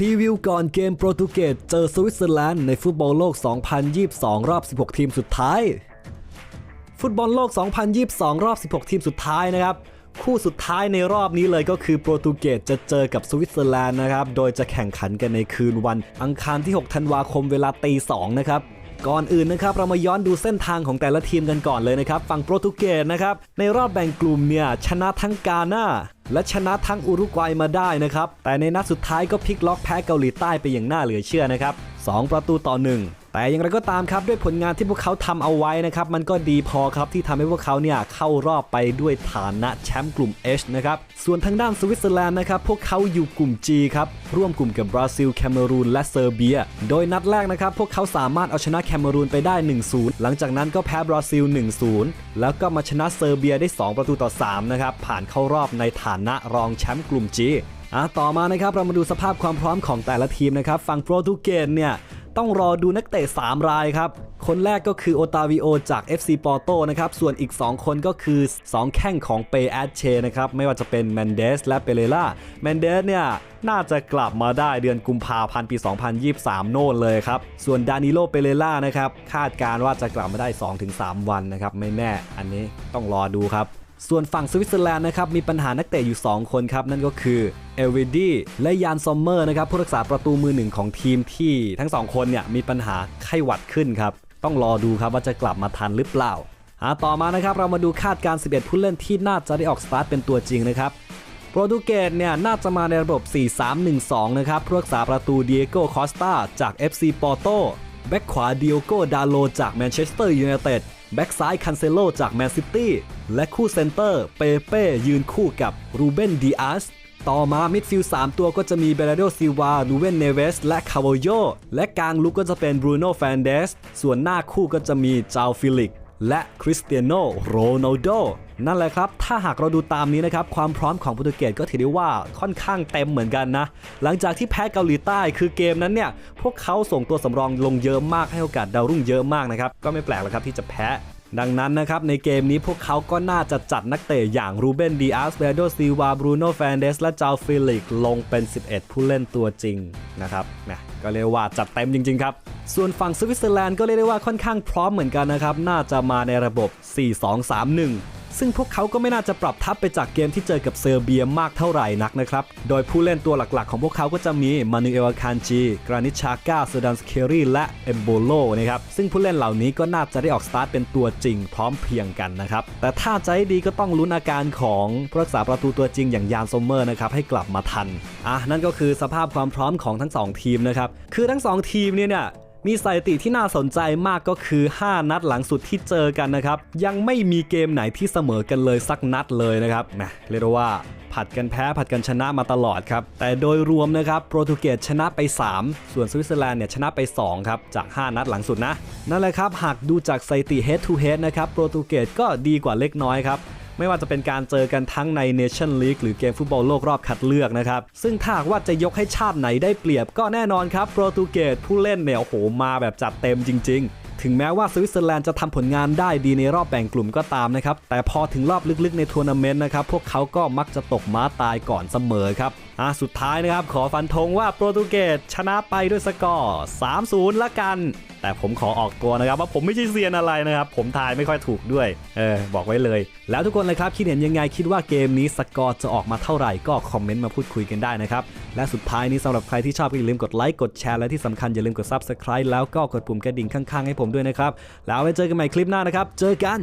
พรีวิวก่อนเกมโปรตุเกสเจอสวิตเซอร์แลนด์ในฟุตบอลโลก 2022 รอบ 16 ทีมสุดท้าย ฟุตบอลโลก 2022 รอบ 16 ทีมสุดท้ายนะครับ คู่สุดท้ายในรอบนี้เลยก็คือโปรตุเกสจะเจอกับสวิตเซอร์แลนด์นะครับ โดยจะแข่งขันกันในคืนวันอังคารที่ 6 ธันวาคมเวลาตี2นะครับก่อนอื่นนะครับเรามาย้อนดูเส้นทางของแต่ละทีมกันก่อนเลยนะครับฝั่งโปรตุเกสนะครับในรอบแบ่งกลุ่มเนี่ยชนะทั้งกาหน้า และชนะทั้งอุรุกวัยมาได้นะครับ แต่ในนัดสุดท้ายก็พลิกล็อกแพ้เกาหลีใต้ไปอย่างน่าเหลือเชื่อนะครับ 2 ประตูต่อ 1 แต่อย่างไรก็ตามครับด้วยผลงานที่พวกเขาทำเอาไว้นะครับมันก็ดีพอครับที่ทำให้พวกเขาเนี่ยเข้ารอบไปด้วยฐานะแชมป์กลุ่ม H นะครับส่วนทางด้านสวิตเซอร์แลนด์นะครับพวกเขาอยู่กลุ่ม G ครับร่วมกลุ่มกับบราซิลแคเมรูนและเซอร์เบีย โดยนัดแรกนะครับพวกเขาสามารถเอาชนะแคเมรูนไปได้ 1-0 หลังจากนั้นก็แพ้บราซิล 1-0 แล้วก็มาชนะเซอร์เบียได้ 2 ประตูต่อ3นะครับผ่านเข้ารอบในฐานะรองแชมป์กลุ่ม G อะต่อมานะครับเรามาดูสภาพความพร้อมของแต่ละทีมนะครับฝั่งโปรตุเกสเนี่ย ต้องรอดูนักเตะ3รายครับ คนแรกก็คือโอตาวิโอจาก FC ปอร์โตนะครับ ส่วนอีก 2 คนก็คือ 2 แข้งของเปแอดเชนะครับ ไม่ว่าจะเป็นแมนเดสและเปเรล่าแมนเดสเนี่ยน่าจะกลับมาได้เดือนกุมภาพันธ์ปี 2023 โน่นเลยครับ ส่วนดานิโลเปเรล่านะครับ คาดการว่าจะกลับมาได้ 2-3 วันนะครับ ไม่แน่อันนี้ต้องรอดูครับ ส่วนฝั่งสวิตเซอร์แลนด์นะครับมีปัญหานักเตะอยู่ 2 คนครับ นั่นก็คือเอลวิดีและยานซอมเมอร์นะครับผู้รักษาประตูมือหนึ่งของทีมที่ทั้ง 2 คนเนี่ยมีปัญหาไข้หวัดขึ้นครับ ต้องรอดูครับว่าจะกลับมาทันหรือเปล่าอาต่อมานะครับเรามาดูคาดการ 11 ผู้เล่นที่น่าจะได้ออกสตาร์ทเป็นตัวจริงนะครับโปรตุเกสเนี่ยน่าจะมาในระบบ 4-3-1-2 นะครับผู้รักษาประตูเดียโก้คอสตาจาก FC ปอร์โต แบ็กขวาดิโอโกดาโลจากแมนเชสเตอร์ยูไนเต็ดแบ็กซ้ายคันเซโลจากแมนซิตี้และคู่เซนเตอร์เปเป้ยืนคู่กับรูเบนดิอาสต่อมามิดฟิลด์3ตัวก็จะมีเบรโดซิวาลูเวนเนเวส และคาโวโยและกลางลุกก็จะเป็นบรูโน่แฟนเดส ส่วนหน้าคู่ก็จะมีจาวฟิลิก และคริสเตียโนโรนัลโด นั่นแหละครับ ถ้าหากเราดูตามนี้นะครับ ความพร้อมของโปรตุเกสก็ถือได้ว่าค่อนข้างเต็มเหมือนกันนะ หลังจากที่แพ้เกาหลีใต้คือเกมนั้นเนี่ย พวกเขาส่งตัวสำรองลงเยอะมากให้โอกาสดาวรุ่งเยอะมากนะครับ ก็ไม่แปลกแล้วครับที่จะแพ้ดังนั้นนะครับ ในเกมนี้พวกเขาก็น่าจะจัดนักเตะอย่างรูเบนดีอาสเบโดซิวาบรูโน่แฟนเดสและเจ้าฟิลิกลงเป็น 11 ผู้เล่นตัวจริงนะครับนะก็เรียกว่าจัดเต็มจริง ๆ ครับ ส่วนฝั่งสวิตเซอร์แลนด์ก็เรียกได้ว่าค่อนข้างพร้อมเหมือนกันนะครับ น่าจะมาในระบบ 4-2-3-1 ซึ่งพวกเขาก็ไม่น่าจะปรับทับไปจากเกมที่เจอกับเซอร์เบียมากเท่าไหร่นักนะครับ โดยผู้เล่นตัวหลักๆ ของพวกเขาก็จะมีมานูเอลคานจี กรานิชาก้าเซดันสเครีและเอมโบโลนะครับ ซึ่งผู้เล่นเหล่านี้ก็น่าจะได้ออกสตาร์ทเป็นตัวจริงพร้อมเพียงกันนะครับ แต่ถ้าใจดีก็ต้องลุ้นอาการของรักษาประตูตัวจริงอย่างยานซอมเมอร์นะครับให้กลับมาทัน อะนั่นก็คือสภาพความพร้อมของทั้งสองทีมนะครับ คือทั้งสองทีมเนี่ยเนี่ย มีสถิติที่น่าสนใจมากก็คือ 5 นัดหลังสุดที่เจอกันนะครับยังไม่มีเกมไหนที่เสมอกันเลยสักนัดเลยนะครับแหมเรียกว่าผัดกันแพ้ผัดกันชนะมาตลอดครับ แต่โดยรวมนะครับโปรตุเกสชนะไป 3 ส่วนสวิตเซอร์แลนด์เนี่ยชนะไป 2 ครับ จาก 5 นัดหลังสุดนะ นั่นแหละครับ หากดูจากสถิติ head to head นะครับโปรตุเกสก็ดีกว่าเล็กน้อยครับ ไม่ว่าจะเป็นการเจอกันทั้งใน Nation League หรือเกมฟุตบอลโลกรอบคัดเลือกนะครับ ซึ่งถ้าหากว่าจะยกให้ชาติไหนได้เปรียบก็แน่นอนครับโปรตุเกสผู้เล่นเนี่ยโอ้โหมาแบบจัดเต็มจริง ๆถึงแม้ว่าสวิตเซอร์แลนด์จะทำผลงานได้ดีในรอบแบ่งกลุ่มก็ตามนะครับ แต่พอถึงรอบลึกๆในทัวร์นาเมนต์นะครับ พวกเขาก็มักจะตกม้าตายก่อนเสมอครับ อะสุดท้ายนะครับ ขอฟันธงว่าโปรตุเกสชนะไปด้วยสกอร์3-0ละกัน แต่ผมขอออกตัวนะครับว่าผมไม่ใช่เซียนอะไรนะครับ ผมทายไม่ค่อยถูกด้วย เออ บอกไว้เลย แล้วทุกคนเลยครับ คิดเห็นยังไงคิดว่าเกมนี้สกอร์จะออกมาเท่าไหร่ก็คอมเมนต์มาพูดคุยกันได้นะครับ และสุดท้ายนี้สำหรับใครที่ชอบก็อย่าลืมกดไลค์กดแชร์และที่สำคัญอย่าลืมกด Subscribe แล้วก็กดปุ่มกระดิ่งข้างๆให้ผมด้วยนะครับแล้วไว้เจอกันใหม่คลิปหน้านะครับ เจอกัน